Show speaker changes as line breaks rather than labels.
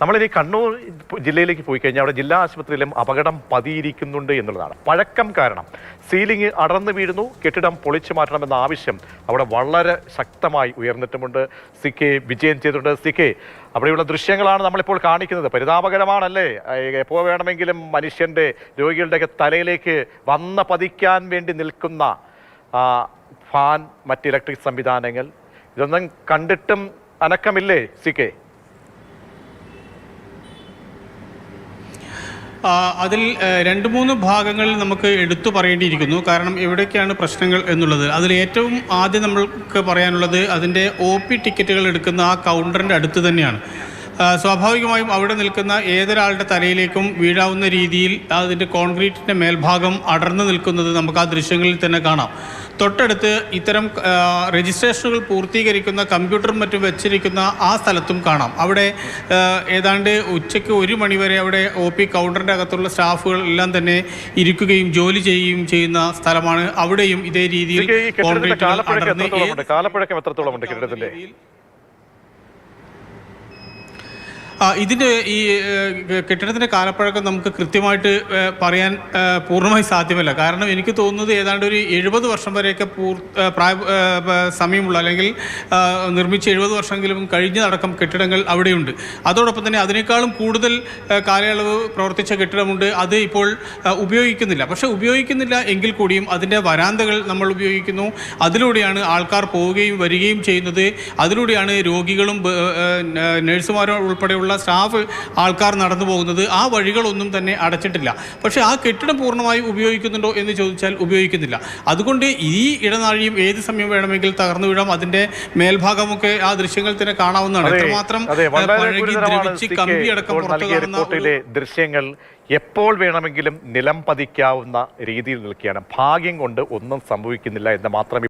നമ്മളിനി കണ്ണൂർ ജില്ലയിലേക്ക് പോയി കഴിഞ്ഞാൽ അവിടെ ജില്ലാ ആശുപത്രിയിലും അപകടം പതിയിരിക്കുന്നുണ്ട് എന്നുള്ളതാണ്. പഴക്കം കാരണം. സീലിംഗ് അടർന്നു വീഴുന്നു കെട്ടിടം പൊളിച്ചു മാറ്റണമെന്ന ആവശ്യം അവിടെ വളരെ ശക്തമായി ഉയർന്നിട്ടുമുണ്ട്. സി കെ വിജയൻ ചെയ്തിട്ടുണ്ട്. സി കെ അവിടെയുള്ള ദൃശ്യങ്ങളാണ് നമ്മളിപ്പോൾ കാണിക്കുന്നത്. പരിതാപകരമാണല്ലേ? എപ്പോൾ വേണമെങ്കിലും മനുഷ്യന്റെ രോഗികളുടെയൊക്കെ തലയിലേക്ക് വന്ന പതിക്കാൻ വേണ്ടി നിൽക്കുന്ന ഫാൻ മറ്റ് ഇലക്ട്രിക് സംവിധാനങ്ങൾ. ഇതൊന്നും കണ്ടിട്ടും അനക്കമില്ലേ? C K?
അതിൽ രണ്ട് മൂന്ന് ഭാഗങ്ങൾ നമുക്ക് എടുത്തു പറയേണ്ടിയിരിക്കുന്നു. കാരണം എവിടേക്കാണ് പ്രശ്നങ്ങൾ എന്നുള്ളത്. അതിൽ ഏറ്റവും ആദ്യം നമ്മൾക്ക് പറയാനുള്ളത് അതിന്റെ ഒ പി ടിക്കറ്റുകൾ എടുക്കുന്ന ആ കൗണ്ടറിന്റെ അടുത്ത് തന്നെയാണ്. സ്വാഭാവികമായും അവിടെ നിൽക്കുന്ന ഏതൊരാളുടെ തലയിലേക്കും വീഴാവുന്ന രീതിയിൽ അതിന്റെ കോൺക്രീറ്റിന്റെ മേൽഭാഗം അടർന്നു നിൽക്കുന്നത് നമുക്ക് ആ ദൃശ്യങ്ങളിൽ തന്നെ കാണാം. തൊട്ടടുത്ത് ഇത്തരം രജിസ്ട്രേഷനുകൾ പൂർത്തീകരിക്കുന്ന കമ്പ്യൂട്ടറും മറ്റും വെച്ചിരിക്കുന്ന ആ സ്ഥലത്തും കാണാം. അവിടെ ഏതാണ്ട് ഉച്ചയ്ക്ക് ഒരു മണിവരെ അവിടെ ഒ പി കൗണ്ടറിന്റെ അകത്തുള്ള സ്റ്റാഫുകൾ എല്ലാം തന്നെ ഇരിക്കുകയും ജോലി ചെയ്യുകയും ചെയ്യുന്ന സ്ഥലമാണ്. അവിടെയും ഇതേ രീതിയിൽ കോൺക്രീറ്റ്
കാലപ്പഴക്കം
അടർന്ന്
എത്രത്തോളം ഉണ്ട് കാലപ്പഴക്കം എത്രത്തോളം ഉണ്ട് കെട്ടിടത്തിന്റെ
ആ, ഇതിന്റെ ഈ കെട്ടിടത്തിന്റെ കാലപ്പഴക്കം നമുക്ക് കൃത്യമായിട്ട് പറയാൻ പൂർണമായി സാധ്യമല്ല. കാരണം എനിക്ക് തോന്നുന്നത് ഏതാണ്ട് ഒരു എഴുപത് വർഷം വരെയൊക്കെ പൂർ പ്രായ സമയമുള്ള അല്ലെങ്കിൽ നിർമ്മിച്ച എഴുപത് വർഷമെങ്കിലും കഴിഞ്ഞതടക്കം കെട്ടിടങ്ങൾ അവിടെയുണ്ട്. അതോടൊപ്പം തന്നെ അതിനേക്കാളും കൂടുതൽ കാലയളവ് പ്രവർത്തിച്ച കെട്ടിടമുണ്ട്. അത് ഇപ്പോൾ ഉപയോഗിക്കുന്നില്ല. പക്ഷേ ഉപയോഗിക്കുന്നില്ല എങ്കിൽ കൂടിയും അതിന്റെ വരാന്തകൾ നമ്മൾ ഉപയോഗിക്കുന്നു. അതിലൂടെയാണ് ആൾക്കാർ പോവുകയും വരികയും ചെയ്യുന്നത്. അതിലൂടെയാണ് രോഗികളും നഴ്സുമാരും ഉൾപ്പെടെയുള്ള സ്റ്റാഫ് ആൾക്കാർ നടന്നു പോകുന്നത് ആ വഴികളൊന്നും തന്നെ അടച്ചിട്ടില്ല. പക്ഷേ ആ കെട്ടിടം പൂർണമായും ഉപയോഗിക്കുന്നുണ്ടോ എന്ന് ചോദിച്ചാൽ ഉപയോഗിക്കുന്നില്ല. അതുകൊണ്ട് ഈ ഇടനാഴിയും ഏത് സമയം വേണമെങ്കിൽ തകർന്നു വീഴാം അതിന്റെ മേൽഭാഗമൊക്കെ ആ ദൃശ്യങ്ങൾ തന്നെ കാണാവുന്നതാണ്. എത്രമാത്രം പഴകി പുറത്തു കാണുന്ന
ദൃശ്യങ്ങൾ എപ്പോൾ വേണമെങ്കിലും നിലം പതിക്കാവുന്ന രീതിയിൽ നിൽക്കുകയാണ്. ഭാഗ്യം കൊണ്ട് ഒന്നും സംഭവിക്കുന്നില്ല എന്ന് മാത്രം